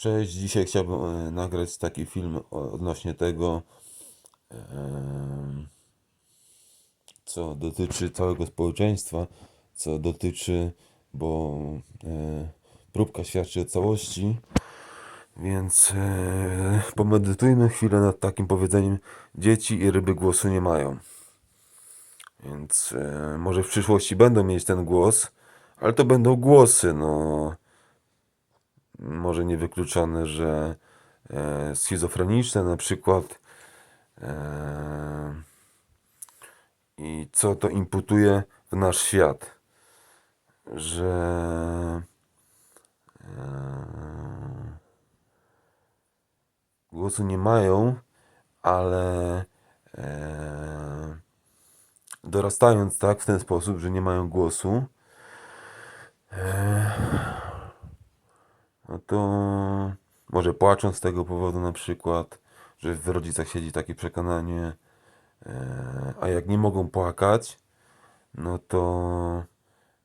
Cześć, dzisiaj chciałbym e, nagrać taki film odnośnie tego, co dotyczy całego społeczeństwa, co dotyczy, bo e, próbka świadczy o całości, więc e, pomedytujmy chwilę nad takim powiedzeniem: dzieci i ryby głosu nie mają. Więc może w przyszłości będą mieć ten głos, ale to będą głosy, no może niewykluczone, że e, schizofreniczne na przykład. E, I co to imputuje w nasz świat? Że e, głosu nie mają, ale e, dorastając tak w ten sposób, że nie mają głosu, no to może płaczą z tego powodu na przykład, że w rodzicach siedzi takie przekonanie, e, a jak nie mogą płakać, no to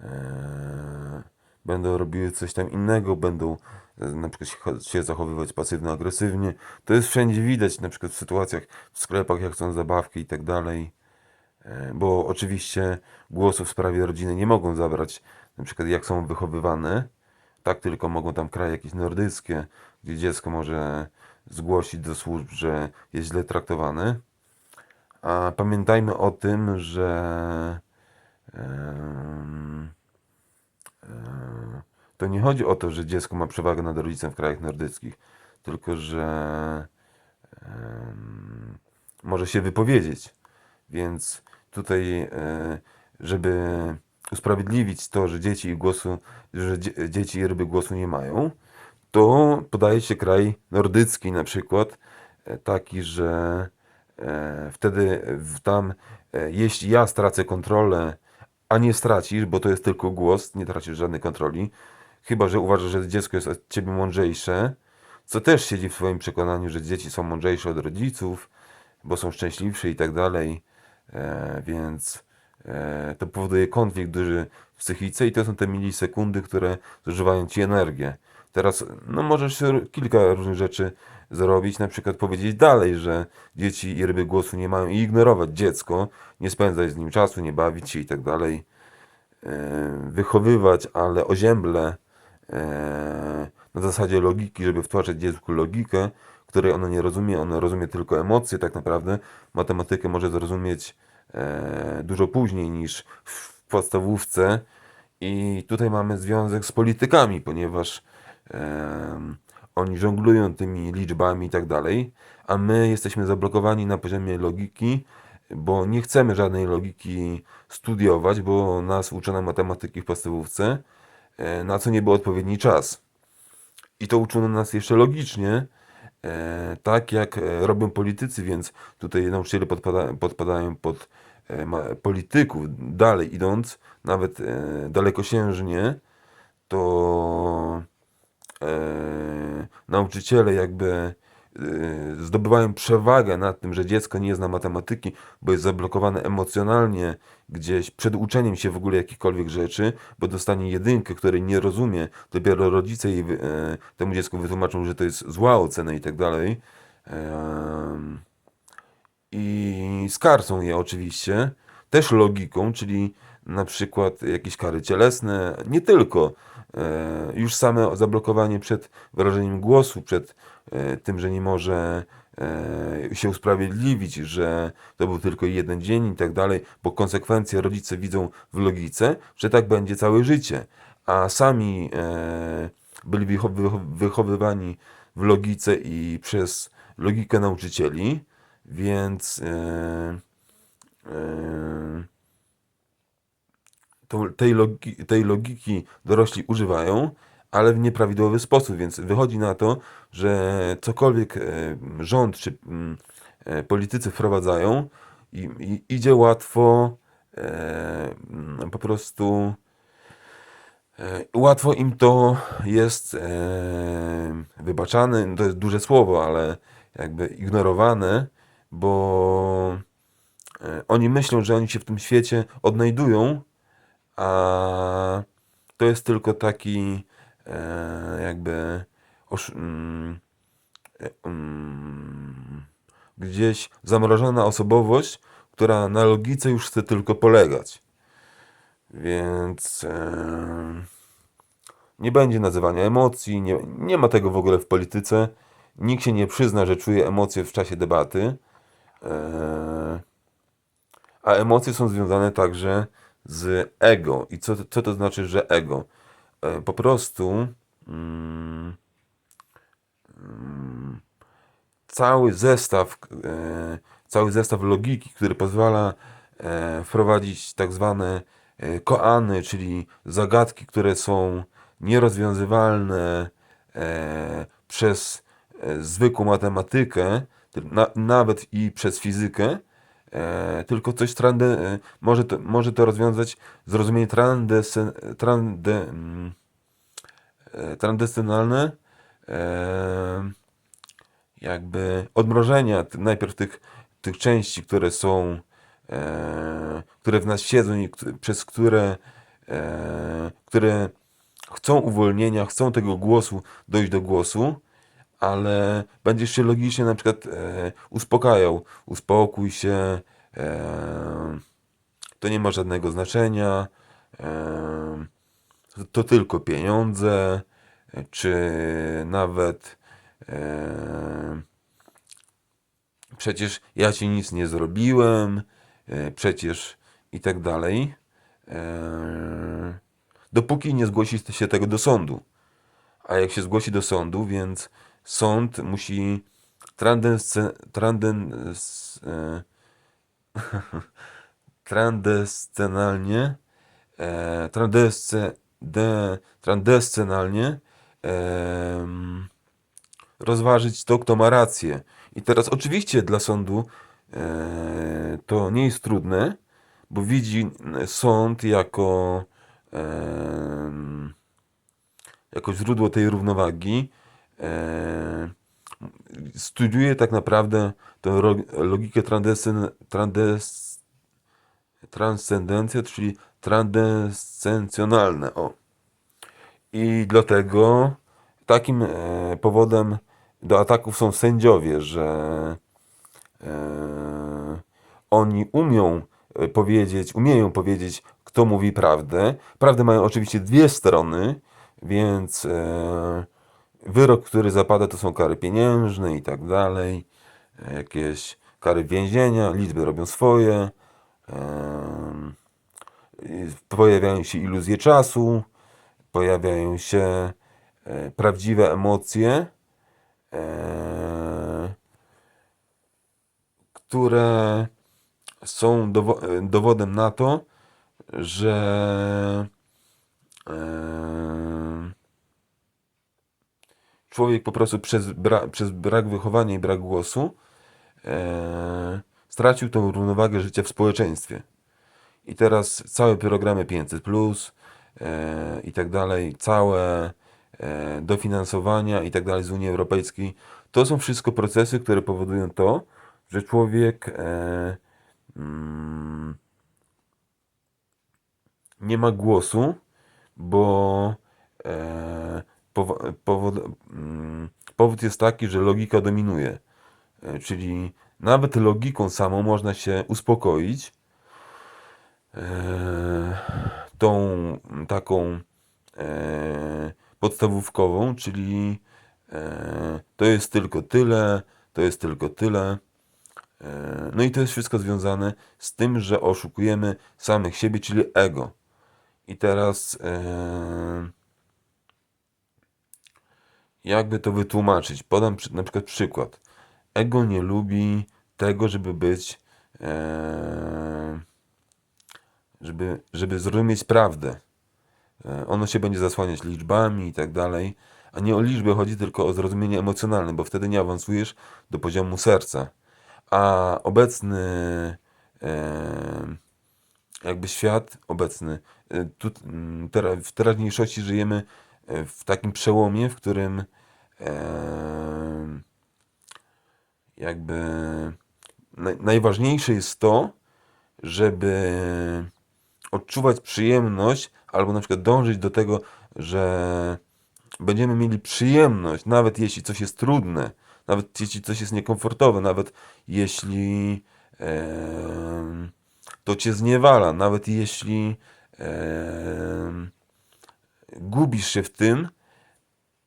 e, będą robiły coś tam innego, będą e, na przykład się- zachowywać pasywno-agresywnie. To jest wszędzie widać, na przykład w sytuacjach w sklepach, jak są zabawki i tak dalej. Bo oczywiście głosu w sprawie rodziny nie mogą zabrać, na przykład jak są wychowywane. Tak tylko mogą tam kraje jakieś nordyckie, gdzie dziecko może zgłosić do służb, że jest źle traktowane. A pamiętajmy o tym, że to nie chodzi o to, że dziecko ma przewagę nad rodzicem w krajach nordyckich, tylko że może się wypowiedzieć. Więc tutaj, e, żeby usprawiedliwić to, że dzieci i głosu, że dzie- dzieci i ryby głosu nie mają, to podaje się kraj nordycki na przykład, e, taki, że e, wtedy tam, e, jeśli ja stracę kontrolę, a nie stracisz, bo to jest tylko głos, nie tracisz żadnej kontroli, chyba że uważasz, że dziecko jest od ciebie mądrzejsze, co też siedzi w twoim przekonaniu, że dzieci są mądrzejsze od rodziców, bo są szczęśliwsze i tak dalej, więc to powoduje konflikt duży w psychice i to są te milisekundy, które zużywają ci energię. Teraz, no możesz kilka różnych rzeczy zrobić, na przykład powiedzieć dalej, że dzieci i ryby głosu nie mają i ignorować dziecko, nie spędzać z nim czasu, nie bawić się i tak dalej e, wychowywać, ale ozięble e, na zasadzie logiki, żeby wtłaczać dziecku logikę, której ono nie rozumie, ono rozumie tylko emocje tak naprawdę. Matematykę może zrozumieć e, dużo później niż w podstawówce i tutaj mamy związek z politykami, ponieważ em, oni żonglują tymi liczbami i tak dalej, a my jesteśmy zablokowani na poziomie logiki, bo nie chcemy żadnej logiki studiować, bo nas uczono matematyki w podstawówce, e, na co nie był odpowiedni czas. I to uczono nas jeszcze logicznie, e, tak jak e, robią politycy, więc tutaj nauczyciele podpada, podpadają pod e, polityków. Dalej idąc, nawet e, dalekosiężnie, to e, nauczyciele jakby e, zdobywają przewagę nad tym, że dziecko nie zna matematyki, bo jest zablokowane emocjonalnie gdzieś przed uczeniem się w ogóle jakichkolwiek rzeczy, bo dostanie jedynkę, której nie rozumie, dopiero rodzice jej, e, temu dziecku wytłumaczą, że to jest zła ocena i tak dalej. I skarcą je oczywiście, też logiką, czyli na przykład jakieś kary cielesne, nie tylko. E, Już same zablokowanie przed wyrażeniem głosu, przed tym, że nie może e, się usprawiedliwić, że to był tylko jeden dzień i tak dalej, bo konsekwencje rodzice widzą w logice, że tak będzie całe życie, a sami e, byli wycho- wycho- wychowywani w logice i przez logikę nauczycieli, więc e, e, tej, tej logiki dorośli używają, ale w nieprawidłowy sposób, więc wychodzi na to, że cokolwiek e, rząd czy mm, e, politycy wprowadzają, idzie łatwo e, mm, po prostu łatwo im to jest wybaczane, to jest duże słowo, ale jakby ignorowane, bo oni myślą, że oni się w tym świecie odnajdują, a to jest tylko taki jakby osz, mm, e, mm, gdzieś zamrożona osobowość, która na logice już chce tylko polegać. Więc e, nie będzie nazywania emocji, nie, nie ma tego w ogóle w polityce. Nikt się nie przyzna, że czuje emocje w czasie debaty. E, a emocje są związane także z ego. I co, co to znaczy, że ego? E, po prostu mm, mm, cały zestaw, e, cały zestaw logiki, który pozwala e, wprowadzić tak zwane koany, czyli zagadki, które są nierozwiązywalne przez zwykłą matematykę, ty- na, nawet i przez fizykę, e, tylko coś trande, e, może, to, może to rozwiązać zrozumienie trandesen, trande, mm, e, jakby odmrożenia najpierw tych, tych części, które są, które w nas siedzą i przez które, które chcą uwolnienia, chcą tego głosu, dojść do głosu, ale będziesz się logicznie na przykład e, uspokajał. Uspokój się, e, to nie ma żadnego znaczenia, e, to, tylko pieniądze, e, czy nawet e, przecież ja ci nic nie zrobiłem, e, przecież i tak dalej. E, dopóki nie zgłosi się tego do sądu. A jak się zgłosi do sądu, więc sąd musi trandens, e, e, trandesce, de, rozważyć to, kto ma rację. I teraz oczywiście dla sądu e, to nie jest trudne, bo widzi sąd jako, jako źródło tej równowagi. E, studiuje tak naprawdę tę logikę transcen, trandes, transcendencję, czyli transcendentcjonalne. O. I dlatego takim e, powodem do ataków są sędziowie, że e, oni umią powiedzieć, umieją powiedzieć, kto mówi prawdę. Prawdę mają oczywiście dwie strony, więc wyrok, który zapada, to są kary pieniężne i tak dalej, e, jakieś kary więzienia, liczby robią swoje, pojawiają się iluzje czasu, pojawiają się e, prawdziwe emocje, e, które są dowo- dowodem na to, że człowiek po prostu przez, bra- przez brak wychowania i brak głosu e, stracił tą równowagę życia w społeczeństwie. I teraz całe programy 500 plus e, i tak dalej, całe e, dofinansowania i tak dalej z Unii Europejskiej, to są wszystko procesy, które powodują to, że człowiek e, mm, nie ma głosu, bo e, powo- powód, mm, powód jest taki, że logika dominuje. E, czyli nawet logiką samą można się uspokoić, e, tą taką e, podstawówkową, czyli to jest tylko tyle, to jest tylko tyle. No i to jest wszystko związane z tym, że oszukujemy samych siebie, czyli ego. I teraz jakby to wytłumaczyć? Podam przy, na przykład przykład. Ego nie lubi tego, żeby być, e, żeby, żeby zrozumieć prawdę. E, Ono się będzie zasłaniać liczbami i tak dalej, a nie o liczbę chodzi, tylko o zrozumienie emocjonalne, bo wtedy nie awansujesz do poziomu serca. A obecny e, jakby świat obecny, e, tu, w teraźniejszości żyjemy w takim przełomie, w którym e, jakby naj, najważniejsze jest to, żeby odczuwać przyjemność, albo na przykład dążyć do tego, że będziemy mieli przyjemność, nawet jeśli coś jest trudne, nawet jeśli coś jest niekomfortowe, nawet jeśli em, to cię zniewala, nawet jeśli em, gubisz się w tym,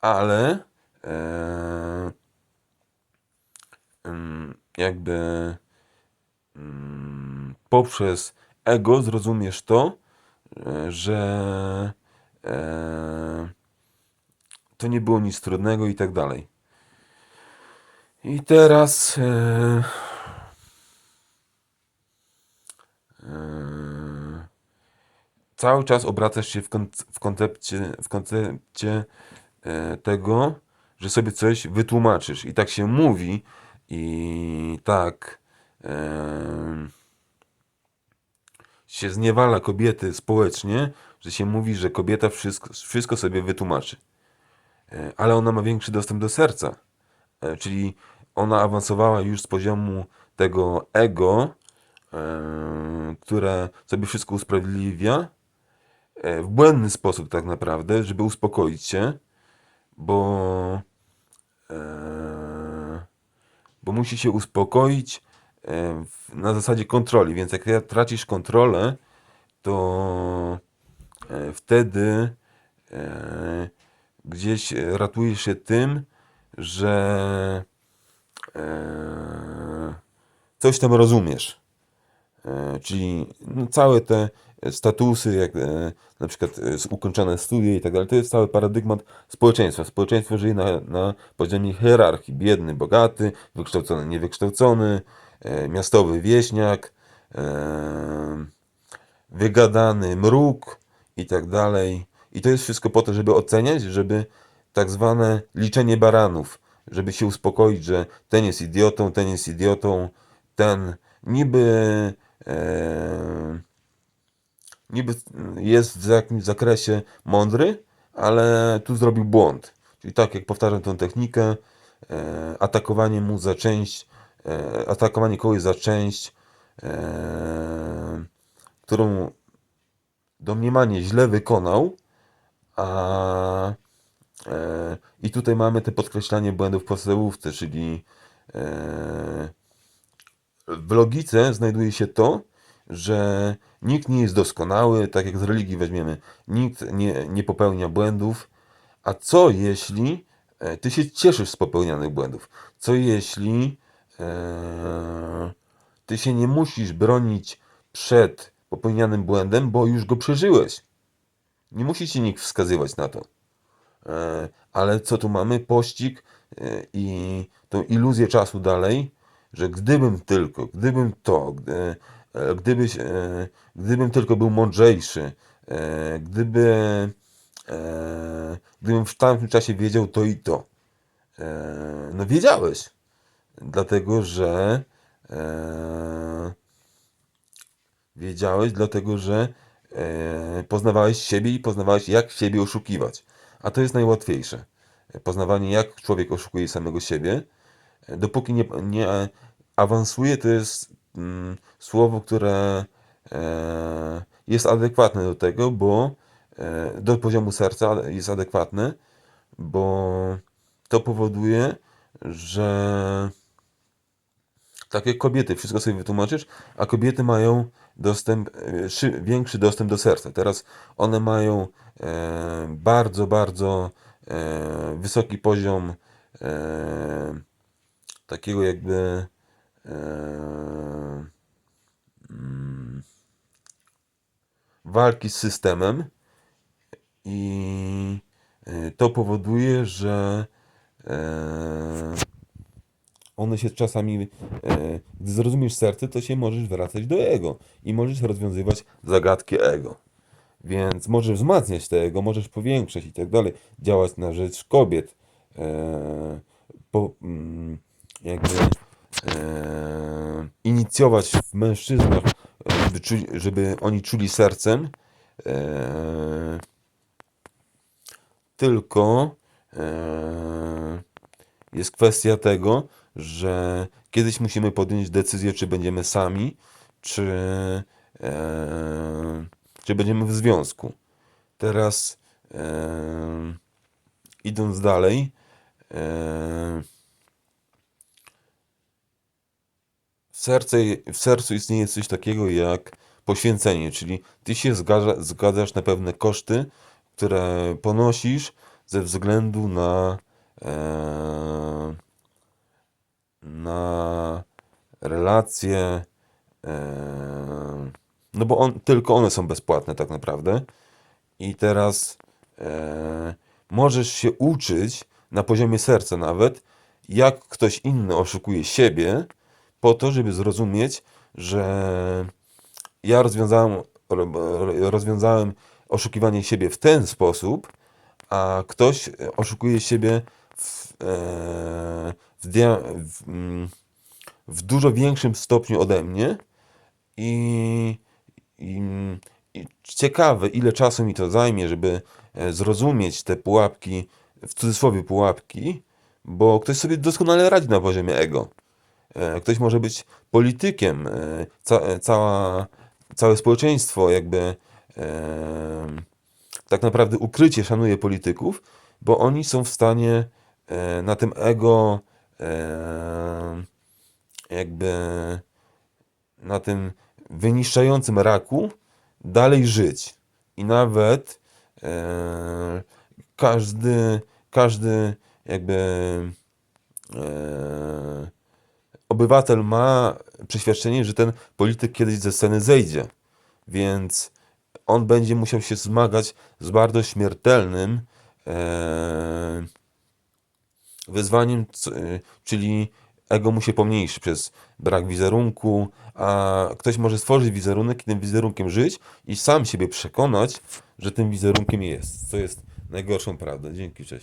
ale em, jakby mm, poprzez ego zrozumiesz to, e, że e, to nie było nic trudnego i tak dalej. I teraz e, e, cały czas obracasz się w, konc- w koncepcie, w koncepcie e, tego, że sobie coś wytłumaczysz. I tak się mówi, i tak e, się zniewala kobiety społecznie, że się mówi, że kobieta wszystko, wszystko sobie wytłumaczy. E, Ale ona ma większy dostęp do serca. E, Czyli ona awansowała już z poziomu tego ego, e, które sobie wszystko usprawiedliwia, w błędny sposób tak naprawdę, żeby uspokoić się, bo, e, bo musi się uspokoić e, w- na zasadzie kontroli. Więc jak ja tracisz kontrolę, to e, wtedy e, gdzieś e, ratujesz się tym, że e, coś tam rozumiesz. E, czyli no, całe te statusy, jak e, na przykład e, ukończone studia i tak dalej, to jest cały paradygmat społeczeństwa. Społeczeństwo żyje na, na poziomie hierarchii. Biedny, bogaty, wykształcony, niewykształcony, e, miastowy wieśniak, wygadany mruk i tak dalej. I to jest wszystko po to, żeby oceniać, żeby tak zwane liczenie baranów, żeby się uspokoić, że ten jest idiotą, ten jest idiotą, ten niby niby jest w jakimś zakresie mądry, ale tu zrobił błąd. Czyli tak jak powtarzam tę technikę, e, atakowanie mu za część, e, atakowanie kogoś za część, e, którą domniemanie źle wykonał, a i tutaj mamy te podkreślanie błędów podstawówce, czyli w logice znajduje się to, że nikt nie jest doskonały, tak jak z religii weźmiemy, nikt nie, nie popełnia błędów, a co jeśli e, ty się cieszysz z popełnianych błędów? Co jeśli e, ty się nie musisz bronić przed popełnianym błędem, bo już go przeżyłeś? Nie musi ci nikt wskazywać na to. E, ale co tu mamy? Pościg e, i tą iluzję czasu dalej, że gdybym tylko, gdybym to, gdy, e, gdybyś, e, gdybym tylko był mądrzejszy, e, gdyby, gdybym w tamtym czasie wiedział to i to. No wiedziałeś, dlatego że wiedziałeś, dlatego że poznawałeś siebie i poznawałeś, jak siebie oszukiwać. A to jest najłatwiejsze. Poznawanie, jak człowiek oszukuje samego siebie. Dopóki nie, nie awansuje, to jest słowo, które e, jest adekwatne do tego, bo e, do poziomu serca jest adekwatne, bo to powoduje, że tak jak kobiety, wszystko sobie wytłumaczysz, a kobiety mają dostęp, e, szy, większy dostęp do serca. Teraz one mają bardzo, bardzo wysoki poziom takiego jakby mm, walki z systemem i e, to powoduje, że e, one się czasami, e, gdy zrozumiesz serce, to się możesz wracać do ego i możesz rozwiązywać zagadki ego. Więc możesz wzmacniać te ego, możesz powiększać i tak dalej, działać na rzecz kobiet, e, po, mm, jakby e, inicjować w mężczyznach, żeby, czuli, żeby oni czuli sercem, e, tylko e, jest kwestia tego, że kiedyś musimy podjąć decyzję, czy będziemy sami, czy, e, czy będziemy w związku. Teraz e, idąc dalej, e, w, serce, w sercu istnieje coś takiego jak poświęcenie, czyli ty się zgadza, zgadzasz na pewne koszty, które ponosisz ze względu na, e, na relacje, e, no bo on, tylko one są bezpłatne tak naprawdę. I teraz e, możesz się uczyć na poziomie serca nawet, jak ktoś inny oszukuje siebie, po to, żeby zrozumieć, że ja rozwiązałem, ro- rozwiązałem oszukiwanie siebie w ten sposób, a ktoś oszukuje siebie w, e, w, w, mm, w dużo większym stopniu ode mnie i, i, i ciekawe, ile czasu mi to zajmie, żeby e, zrozumieć te pułapki, w cudzysłowie pułapki, bo ktoś sobie doskonale radzi na poziomie ego. E, Ktoś może być politykiem, e, ca, e, cała, całe społeczeństwo jakby e, tak naprawdę ukrycie szanuje polityków, bo oni są w stanie e, na tym ego e, jakby na tym wyniszczającym raku dalej żyć. I nawet e, każdy, każdy jakby e, obywatel ma przeświadczenie, że ten polityk kiedyś ze sceny zejdzie. Więc on będzie musiał się zmagać z bardzo śmiertelnym e, wyzwaniem, y, czyli ego mu się pomniejszy przez brak wizerunku, a ktoś może stworzyć wizerunek i tym wizerunkiem żyć i sam siebie przekonać, że tym wizerunkiem jest, co jest najgorszą prawdą. Dzięki, cześć.